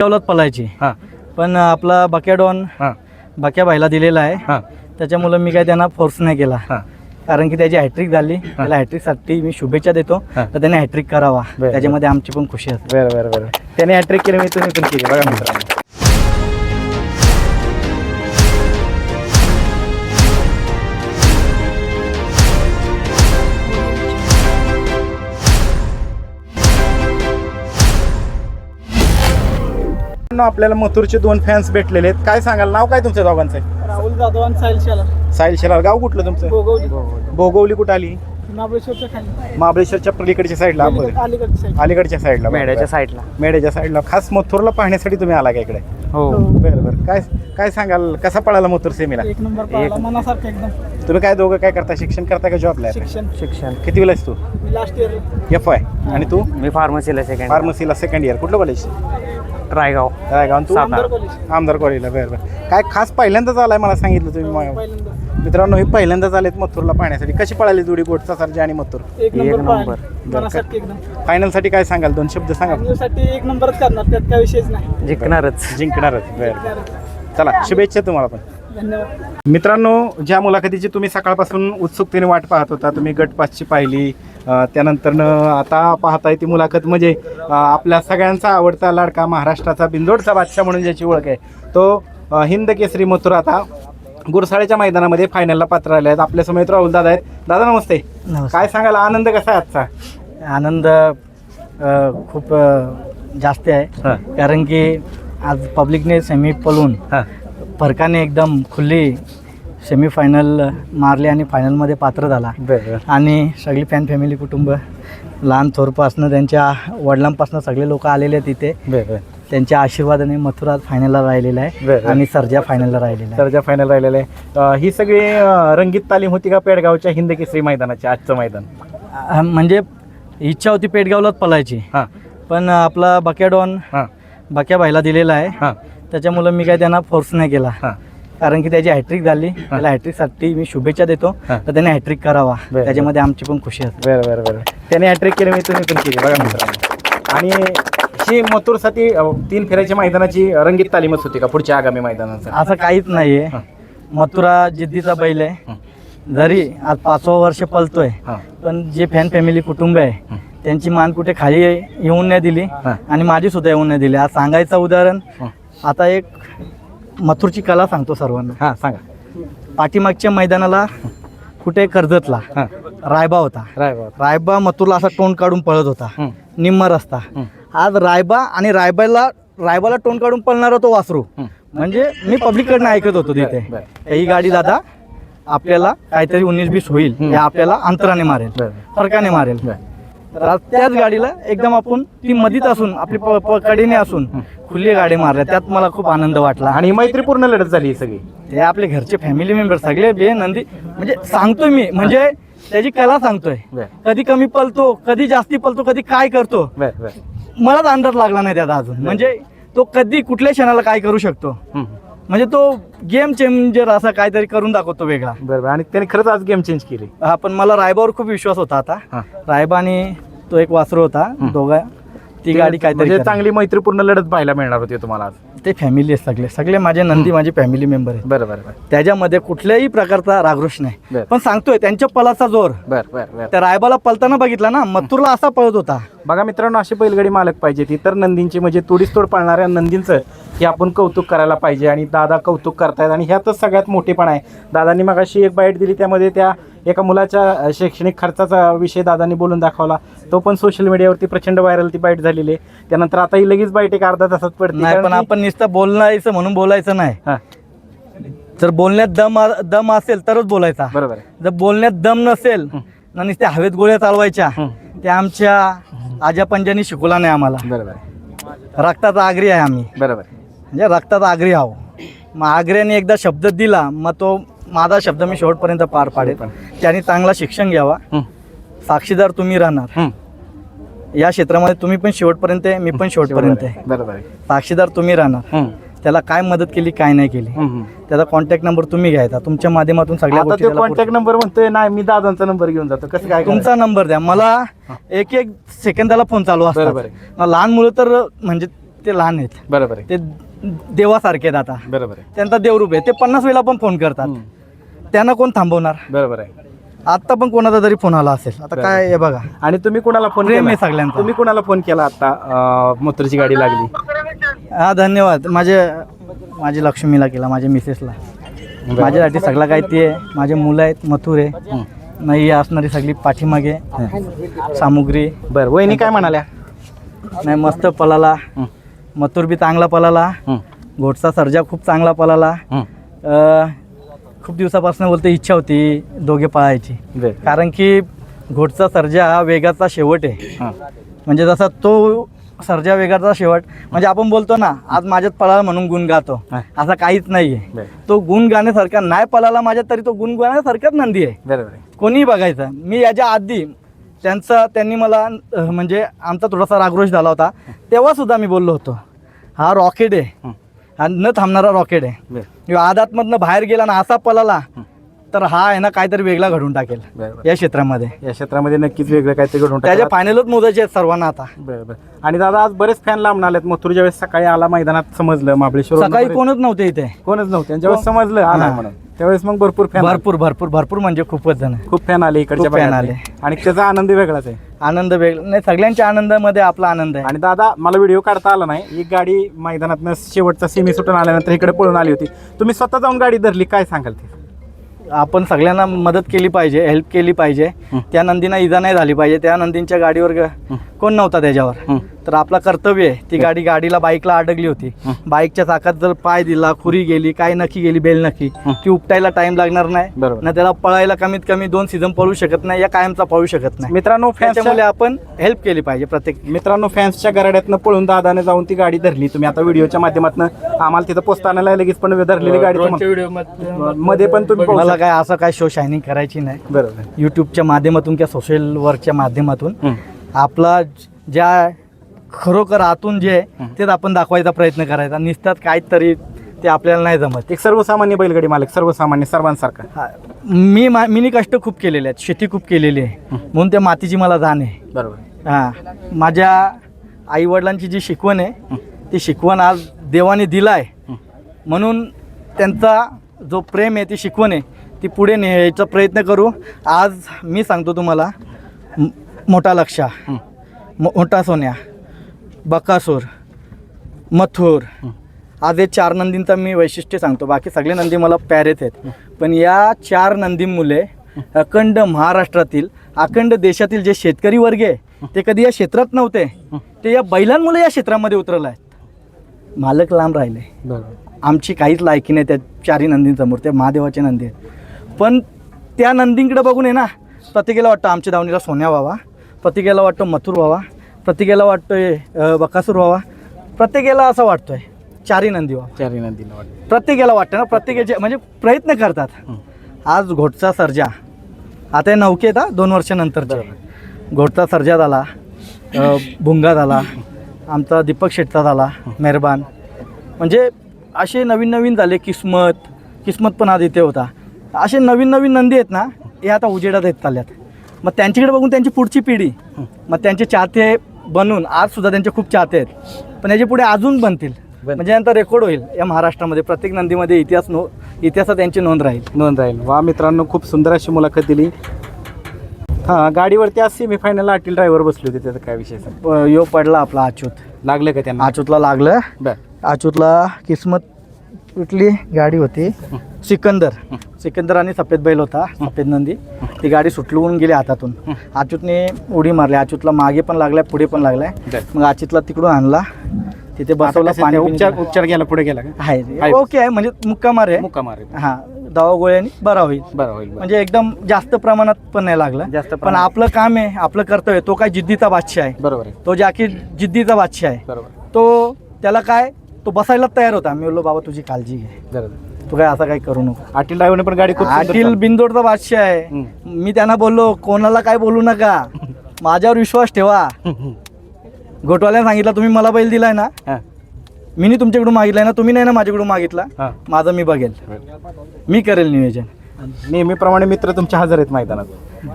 पेडगावलाच पलायची. हां. पण आपला बक्या डॉन हां. बक्या भाईला दिलेला आहे. हां. त्याच्यामुळं मी काय त्यांना फोर्स नाही केला. हां. कारण की त्याची हॅट्रिक झाली. त्याला हॅट्रिकसाठी मी शुभेच्छा देतो. हां. तर त्याने हॅट्रिक करावा. बरं. त्याच्यामध्ये आमची पण खुशी असते. बरं बरं बरं. त्याने हॅट्रिक केली मी तुम्ही पण केली. बघा मित्रांनो. मित्रांनो, आपल्याला मथुरचे दोन फॅन्स भेटलेले आहेत. काय सांगाल? नाव काय तुमच्या दोघांचं? राहुल जाधव आणि साहिल शाला साहिल शेलार. गाव कुठलं तुमचं? गोगवली भोगवली कुठं आली? महाबळेश्वरच्या खाली. महाबळेश्वरच्या पलीकडच्या साईडला. अलीकडच्या साईड अलीकडच्या साईडला. मेढ्याच्या. साईडला. मेढ्याच्या साईडला. खास मथुरला पाहण्यासाठी तुम्ही आला का इकडे? हो. बरं बरं. काय काय सांगाल? कसा पळाला मथुर सेमीला? एक नंबर पाहिला मनासारखं एकदम. तुम्ही काय दोघं काय करता? शिक्षण करता का जॉबला आहे शिक्षण. शिक्षण. किती वेळेस तू? लास्ट इयर एफ आय आणि तू? मी फार्मसीला सेकंड फार्मसीला सेकंड इयर कुठलं कॉलेज रायगाव रायगाव. तू सातारा. कॉलेज आमदार कॉलेजला बरं बरं. काय खास पहिल्यांदाच आलाय मला सांगितलं तुम्ही मा- पहिल्यांदा मित्रांनो हे पहिल्यांदाच आलेत मथुरला पाहण्यासाठी. कशी पळाली जोडी गोटचा सरजा आणि मथुर? एक एक नंबर नंबर. एकदम फायनलसाठी काय सांगाल? दोन शब्द सांगा. साठी एक नंबरच करणार त्यात काय विषयच नाही. जिंकणारच. जिंकणारच. बरं चला शुभेच्छा तुम्हाला पण. धन्यवाद. मित्रांनो ज्या मुलाखतीची तुम्ही सकाळपासून उत्सुकतेने वाट पाहत होता तुम्ही गट पाचची पाहिली त्यानंतरनं आता पाहताय ती मुलाखत म्हणजे आपल्या सगळ्यांचा आवडता लाडका महाराष्ट्राचा बिंदोडचा बादशाह म्हणून ज्याची ओळख आहे. तो हिंद केसरी मथुर आता गुरसाळ्याच्या मैदानामध्ये फायनलला पात्र आले आहेत आपल्या समेत राहुल दादा आहेत. दादा नमस्ते. काय सांगाल? आनंद कसा आहे आजचा? आनंद खूप जास्त आहे. हां. कारण की आज पब्लिकने सेमी पळून हां. फरकाने एकदम खुली सेमीफायनल मारली आणि फायनलमध्ये पात्र झाला. आणि सगळी फॅन फॅमिली कुटुंब लहान थोरपासनं त्यांच्या वडिलांपासून सगळे लोक आलेले आहेत तिथे त्यांच्या आशीर्वादाने मथुरा फायनलला राहिलेला आहे. आणि सर्जा फायनलला राहिलेला आहे. सरजा फायनल राहिलेलं आहे. ही सगळी रंगीत तालीम होती का पेडगावच्या हिंद केसरी मैदानाची आजचं मैदान? म्हणजे इच्छा होती पेडगावलाच पळायची. हां. पण आपला बक्या डॉन बक्या भाईला दिलेला आहे. त्याच्यामुळं मी काय त्यांना फोर्स नाही केला. कारण की त्याची हॅट्रिक झाली. त्याला हॅट्रिकसाठी मी शुभेच्छा देतो. तर त्याने हॅट्रिक करावा. त्याच्यामध्ये आमची पण खुशी असते. बरं बरं बरं. त्याने हॅट्रिक केली मी तुम्ही पण केली. बघा मित्रांनो. आणि ही मथुरसाठी तीन फेऱ्याच्या मैदानाची रंगीत तालीमच होती का? पुढच्या आगामी मैदानाचं? असं काहीच नाहीये. मथुरा जिद्दीचा बैल आहे. जरी आज पाचवा वर्ष पलतोय पण जे फॅन फॅमिली कुटुंब आहे. त्यांची मान कुठे खाली येऊन नाही दिली. आणि माझी सुद्धा येऊन नाही दिली. आज सांगायचं उदाहरण. आता एक मथुरची कला सांगतो सर्वांना. हां सांगा. पाठीमागच्या मैदानाला कुठे कर्जतला हां. रायबा होता. राय बाबा रायबा मथुरला असा तोंड काढून पळत होता. हं. निम्मा रस्ता. आज रायबा आणि रायबाला रायबाला तोंड काढून पळणारा तो वासरू. हं. म्हणजे मी पब्लिककडनं ऐकत होतो तिथे. बरं, ही गाडी दादा आपल्याला काहीतरी उन्नीस बीस होईल. हे आपल्याला अंतराने मारेल. बरं. फरकाने मारेल. बरं. तर आज त्याच गाडीला एकदम आपण ती मधीत असून आपली प- प- कडेने असून खुली गाडी मारल्या. त्यात मला खूप आनंद वाटला. आणि मैत्रीपूर्ण लढत झाली ही सगळी. ते आपले घरचे फॅमिली मेंबर सगळे बे नंदी म्हणजे सांगतोय मी. म्हणजे त्याची कला सांगतोय. बरं. कधी कमी पलतो कधी जास्ती पलतो कधी काय करतो. बरं बरं. मलाच अंदाज लागला नाही त्याचा अजून. म्हणजे तो कधी कुठल्या क्षणाला काय करू शकतो. म्हणजे तो गेम चेंजर असा काहीतरी करून दाखवतो वेगळा. बरं बरं. आणि त्याने खरंच आज गेम चेंज केली. हा पण मला रायबावर खूप विश्वास होता आता. हां. रायबा आणि तो एक वासरू होता दोघा ती गाडी काहीतरी म्हणजे. चांगली मैत्रीपूर्ण लढत पाहायला मिळणार होती तुम्हाला आज. ते फॅमिली आहेत सगळे. सगळे माझे नंदी माझे फॅमिली मेंबर आहेत. बरं बरं बरं. त्याच्यामध्ये कुठल्याही प्रकारचा रागरोष नाही. बरं. पण सांगतोय त्यांच्या पलाचा जोर. बरं बरं बरं. त्या रायबाला पलताना बघितला ना मथुरला असा पळत होता. बघा मित्रांनो अशी बैलगाडी मालक पाहिजे इतर नंदींची म्हणजे तोडीस तोड पाळणाऱ्या नंदींचं हे आपण कौतुक करायला पाहिजे आणि दादा कौतुक करतायत आणि ह्यातच सगळ्यात मोठेपणा आहे. दादांनी मग अशी एक बाईट दिली त्यामध्ये त्या एका मुलाच्या शैक्षणिक खर्चाचा विषय दादांनी बोलून दाखवला. तो पण सोशल मीडियावरती प्रचंड व्हायरल ती बाईट झालेली आहे. त्यानंतर आता ही लगेच बाईट एक अर्धा तासात पडते. नाही पण आपण नुसतं बोलायचं म्हणून बोलायचं नाही. हां, जर बोलण्यात दम दम असेल तरच बोलायचा. बरोबर आहे. जर बोलण्यात दम नसेल ना नुसत्या हवेत गोळ्या चालवायच्या हं. त्या आमच्या आजा पंजांनी शिकवला नाही आम्हाला. बरोबर आहे. रक्ताचा आग्री आहे आम्ही. बरोबर आहे. म्हणजे रक्ताचा आग्री आहो. मग आग्र्याने एकदा शब्द दिला मग तो माझा शब्द मी शेवटपर्यंत पार पाडेल. त्याने चांगला शिक्षण घ्यावा. साक्षीदार तुम्ही राहणार. या क्षेत्रामध्ये तुम्ही पण शेवटपर्यंत आहे मी पण शेवटपर्यंत आहे. बरोबर आहे. साक्षीदार तुम्ही राहणार. हं, त्याला काय मदत केली काय नाही केली. त्याचा कॉन्टॅक्ट नंबर तुम्ही घ्यायचा. तुमच्या माध्यमातून सगळ्या कॉन्टॅक्ट नंबर म्हणतोय नाही मी दादांचा नंबर घेऊन जातो. कसं काय तुमचा नंबर द्या. मला एक एक सेकंदाला फोन चालू असतो लहान मुलं तर म्हणजे ते लहान आहेत. बरोबर आहे. ते देवासारखे आहेत आता. बरोबर आहे. त्यांचा देवरूप आहे. ते पन्नास वेळा पण फोन करतात. त्यांना कोण थांबवणार? बरोबर आहे. आत्ता पण कोणाचा तरी फोन आला असेल. आता काय हे बघा. आणि तुम्ही कुणाला फोन प्रेम केला? आहे सगळ्यांचं. तुम्ही कुणाला फोन केला आता मोतरची गाडी लागली. हा धन्यवाद. माझे माझी लक्ष्मीला केला माझ्या मिसेसला माझ्यासाठी सगळं काय ते आहे. माझे मुलं आहेत मथुर आहे. नाही असणारी सगळी पाठीमागे. सामुग्री. बरं वहिनी काय म्हणाल्या? नाही मस्त पलाला. हं. मथुर बी चांगला पलाला. घोटचा सर्जा खूप चांगला पलाला. अ, खूप दिवसापासून बोलते इच्छा होती दोघे पळायची. कारण की घोटचा सर्जा हा वेगाचा शेवट आहे. म्हणजे जसा तो सर्जा वेगाचा शेवट म्हणजे आपण बोलतो ना आज माझ्यात पळाला म्हणून गुण गातो. असं काहीच नाही आहे बरं. तो गुण गाण्यासारखा नाही पळाला माझ्यात तरी तो गुण गाण्यासारखाच नंदी आहे कोणीही बघायचं मी याच्या आधी त्यांचा त्यांनी मला अ, म्हणजे आमचा थोडासा रागरोष झाला होता. तेव्हा सुद्धा मी बोललो होतो हा रॉकेट आहे. हं. हा न थांबणारा रॉकेट आहे. बरं. ह्यो आदातमधनं बाहेर गेला ना असा पळाला तर हा आहे ना काहीतरी वेगळा घडून टाकेल. या क्षेत्रामध्ये. या क्षेत्रामध्ये नक्कीच वेगळं काहीतरी घडून त्याच्या टाकलं. फायनलच मोजायचे आहेत सर्वांना आता. बरं बरं. आणि दादा आज बरेच फॅन लांबून आलेत. मथुर ज्यावेळेस सकाळी आला मैदानात समजलं महाबळेश्वर सकाळी कोणच नव्हते इथे. कोणच नव्हते. आणि ज्यावेळेस समजलं आला हा. म्हणून. त्यावेळेस मग भरपूर फॅन भरपूर भरपूर भरपूर म्हणजे खूपच जण. खूप फॅन आले इकडच्या खूप fan भागातले. आले. आणि त्याचा आनंद वेगळाच आहे. आनंद वेगळा नाही सगळ्यांच्या आनंदामध्ये आपला आनंद आहे. आणि दादा मला व्हिडिओ काढता आला नाही. एक गाडी मैदानात शेवटचा सेमी सुटून आल्यानंतर इकडे पळून आली होती. तुम्ही स्वतः जाऊन गाडी धरली काय सांगाल ते? आपण सगळ्यांना मदत केली पाहिजे हेल्प केली पाहिजे. त्या नंदीना इजा नाही झाली पाहिजे. त्या नंदींच्या गाडीवर ग- कोण नव्हता त्याच्यावर? हं. तर आपला कर्तव्य आहे. ती गाडी गाडीला बाईकला अडकली होती. बाईकच्या चाकात जर पाय दिला खुरी गेली काय नक्की गेली बेल नक्की ती उपटायला टाइम लागणार नाही. बरोबर. ना त्याला पळायला कमीत कमी दोन सीझन पळू शकत नाही या कायमचा पळू शकत नाही. मित्रांनो फॅन्सच्या आपण हेल्प केली पाहिजे प्रत्येक मित्रांनो फॅन्सच्या गराड्यातनं पळून दादाने जाऊन ती गाडी धरली. तुम्ही आता व्हिडिओच्या माध्यमातून आम्हाला तिथं पोचताना लगेच पण धरलेली गाडी तुम्हाला- मध्ये पण तुम्ही मला. काय असं काय शो शायनिंग करायची नाही. बरोबर. यूट्यूबच्या माध्यमातून किंवा सोशल वर्कच्या माध्यमातून हं. आपला ज्या खरोखर आतून जे आहे तेच आपण दाखवायचा प्रयत्न करायचा. निसतात काहीतरी ते आपल्याला नाही जमत. एक सर्वसामान्य बैलगाडी मालक सर्वसामान्य सर्वांसारखा. हा, मी मा मी कष्ट खूप केलेले आहेत शेती खूप केलेली आहे. म्हणून त्या मातीची मला जाण आहे. बरोबर. हां माझ्या आईवडिलांची जी शिकवण आहे ती शिकवण आज देवाने दिला आहे म्हणून त्यांचा जो प्रेम आहे ती शिकवण आहे ती पुढे न्यायचा प्रयत्न करू. आज मी सांगतो तुम्हाला म- मोठा लक्षा मो- मोठा सोन्या. बकासूर मथुर आज हे चार नंदींचा मी वैशिष्ट्य सांगतो. बाकी सगळे नंदी मला प्यारेच आहेत. पण या चार नंदी मुले अखंड महाराष्ट्रातील अखंड देशातील जे शेतकरी वर्ग आहे ते कधी या क्षेत्रात नव्हते. ते या बैलांमुळे या क्षेत्रामध्ये उतरलं आहे मालक लांब राहिले. आमची काहीच लायकी नाही त्या चारही नंदींसमोर त्या महादेवाचे नंदी आहेत. पण त्या नंदींकडे बघून आहे ना प्रत्येकाला वाटतं आमच्या दावणीला सोन्या व्हावा प्रत्येकाला वाटतं मथुर व्हावा प्रत्येकाला वाटतोय अं, बकासूर व्हावा. प्रत्येकाला असं वाटतोय चारही नंदी व्हावा. नंदीला वाटतं प्रत्येकाला वाटतं ना प्रत्येकाचे म्हणजे प्रयत्न करतात. आज घोटचा सर्जा. आता हे नौके आहेत हा दोन वर्षानंतरचे. घोटचा सर्जा झाला अ, भुंगा झाला आमचा दीपक शेटचा झाला मेहरबान. म्हणजे असे नवीन नवीन झाले किस्मत किस्मत पण आज इथे होता. असे नवीन नवीन नंदी आहेत ना हे आता उजेडात येत चालल्यात. मग त्यांच्याकडे बघून त्यांची पुढची पिढी मग त्यांचे चाहते बनून आज सुद्धा त्यांचे खूप चाहते आहेत. पण याच्यापुढे अजून बनतील. बन- म्हणजे नंतर रेकॉर्ड होईल या महाराष्ट्रामध्ये. प्रत्येक नंदीमध्ये इतिहास नो इतिहासात त्यांची नोंद राहील. नोंद राहील. वा मित्रांनो खूप सुंदर अशी मुलाखत दिली. हां गाडीवरती आज सेमी फायनल आटील ड्रायव्हर बसले होते त्याचा काय विषय यो पडला आपला अच्युत लागलं का त्यांना? अच्युतला लागलं. बर. अच्युतला किस्मत कुठली गाडी होती. सिकंदर. सिकंदर आणि सफेद बैल होता सफेद नंदी. ती गाडी सुटलून गेली हातातून. अच्युतने उडी मारली अच्युतला मागे पण लागलाय पुढे पण लागलाय. मग अच्युतला तिकडून आणला. तिथे बसवला पाणी उपचार. उपचार घ्यायला पुढे गेला आहे. ओके आहे म्हणजे मुक्का मार. आहे मुक्का मारे. हा दवा गोळ्यानी बरा होईल. बरं होईल. म्हणजे एकदम जास्त प्रमाणात पण नाही लागलं. जास्त पण. आपलं काम आहे आपलं कर्तव्य. तो काय जिद्दीचा बादशाह आहे. बरोबर आहे. तो जाकी जिद्दीचा बादशाह आहे. बरोबर तो त्याला काय तो बसायला तयार होता. मी बोललो बाबा तुझी काळजी घे. बरोबर तू काय असं काही करू नको. आटील ड्रायव्हरने पण गाडी खूप सुंदर आटील चालवली. बिंदोडचा बादशाह आहे. हम्म. मी त्यांना बोललो कोणाला काय बोलू नका. माझ्यावर विश्वास ठेवा. घोटवाल्याने सांगितलं तुम्ही मला बैल दिलाय ना. हां. मी नाही तुमच्याकडून मागितलाय ना तुम्ही नाही ना माझ्याकडून मागितला. हां. माझं मी बघेल. मी करेल नियोजन. नेहमीप्रमाणे मित्र तुमचे हजर आहेत मैदानात.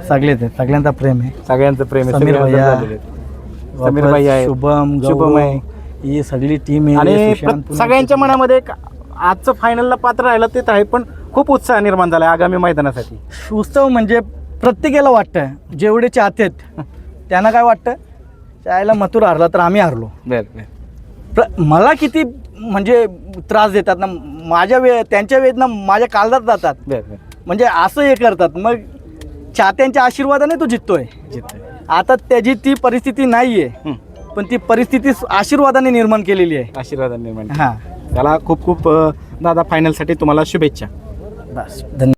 सगळेच आहेत. सगळ्यांचा प्रेम आहे. सगळ्यांचं प्रेम आहे. समीर सगळे हजर भैया. झालेले आहेत. समीर भाई आहे शुभम शुभम. आहे. ही सगळी टीम आणि प्र- सगळ्यांच्या मनामध्ये एक आजचं फायनलला पात्र राहिलं तेच आहे पण खूप उत्साह निर्माण झाला आगामी मैदानासाठी. उत्सव म्हणजे प्रत्येकाला वाटतं जेवढे चाहते आहेत त्यांना काय वाटतं त्याला मथुर हरला तर आम्ही हरलो. प्र मला किती म्हणजे त्रास देतात ना माझ्या वे त्यांच्या वेदना माझ्या काळजात जातात. म्हणजे असं हे करतात. मग चाहत्यांच्या आशीर्वादाने तो जिततोय. जिथे आता त्याची ती परिस्थिती नाही आहे पण ती परिस्थिती आशीर्वादाने निर्माण केलेली आहे. आशीर्वाद निर्माण हां. त्याला खूप खूप दादा फायनलसाठी तुम्हाला शुभेच्छा. बस धन्यवाद.